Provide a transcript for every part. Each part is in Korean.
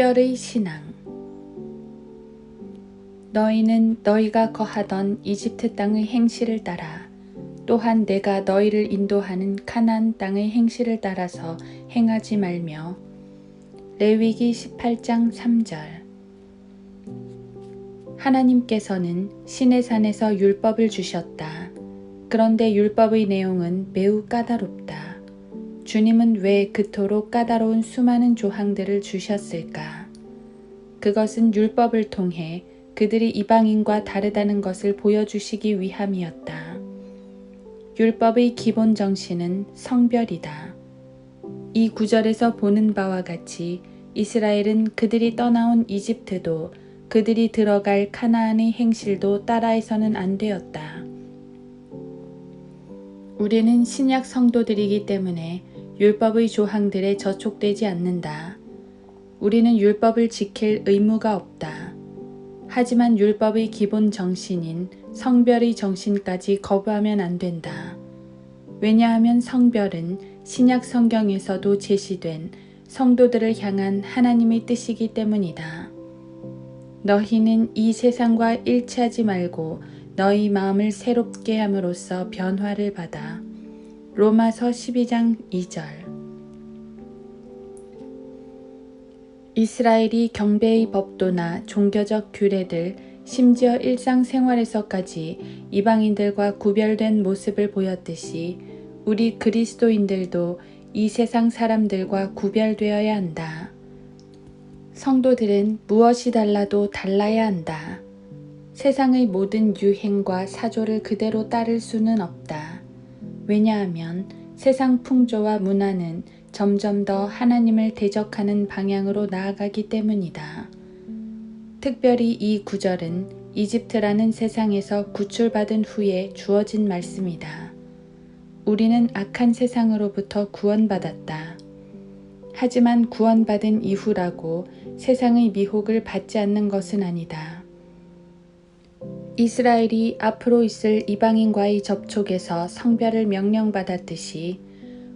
성별의 신앙 너희는 너희가 거하던 이집트 땅의 행실을 따라 또한 내가 너희를 인도하는 가나안 땅의 행실을 따라서 행하지 말며 레위기 18장 3절 하나님께서는 시내산에서 율법을 주셨다. 그런데 율법의 내용은 매우 까다롭다. 주님은 왜 그토록 까다로운 수많은 조항들을 주셨을까? 그것은 율법을 통해 그들이 이방인과 다르다는 것을 보여주시기 위함이었다. 율법의 기본 정신은 성별이다. 이 구절에서 보는 바와 같이 이스라엘은 그들이 떠나온 이집트도 그들이 들어갈 카나안의 행실도 따라해서는 안 되었다. 우리는 신약 성도들이기 때문에 율법의 조항들에 저촉되지 않는다. 우리는 율법을 지킬 의무가 없다. 하지만 율법의 기본 정신인 성별의 정신까지 거부하면 안 된다. 왜냐하면 성별은 신약 성경에서도 제시된 성도들을 향한 하나님의 뜻이기 때문이다. 너희는 이 세상과 일치하지 말고 너희 마음을 새롭게 함으로써 변화를 받아. 로마서 12장 2절 이스라엘이 경배의 법도나 종교적 규례들, 심지어 일상생활에서까지 이방인들과 구별된 모습을 보였듯이 우리 그리스도인들도 이 세상 사람들과 구별되어야 한다. 성도들은 무엇이 달라도 달라야 한다. 세상의 모든 유행과 사조를 그대로 따를 수는 없다. 왜냐하면 세상 풍조와 문화는 점점 더 하나님을 대적하는 방향으로 나아가기 때문이다. 특별히 이 구절은 이집트라는 세상에서 구출받은 후에 주어진 말씀이다. 우리는 악한 세상으로부터 구원받았다. 하지만 구원받은 이후라고 세상의 미혹을 받지 않는 것은 아니다. 이스라엘이 앞으로 있을 이방인과의 접촉에서 성별을 명령받았듯이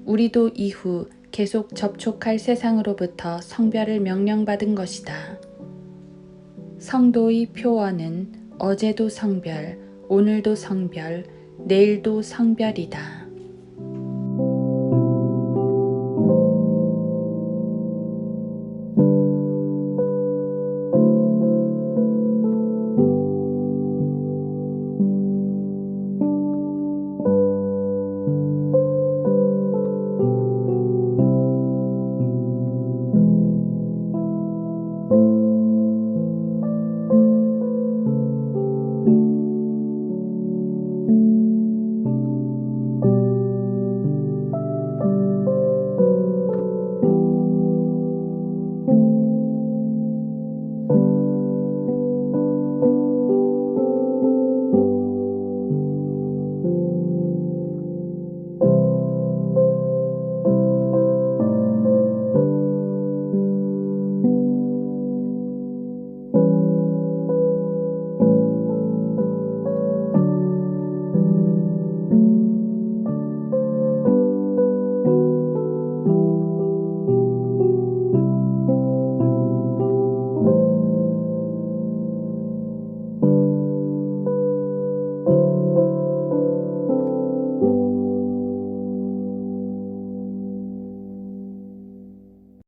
우리도 이후 계속 접촉할 세상으로부터 성별을 명령받은 것이다. 성도의 표어는 어제도 성별, 오늘도 성별, 내일도 성별이다.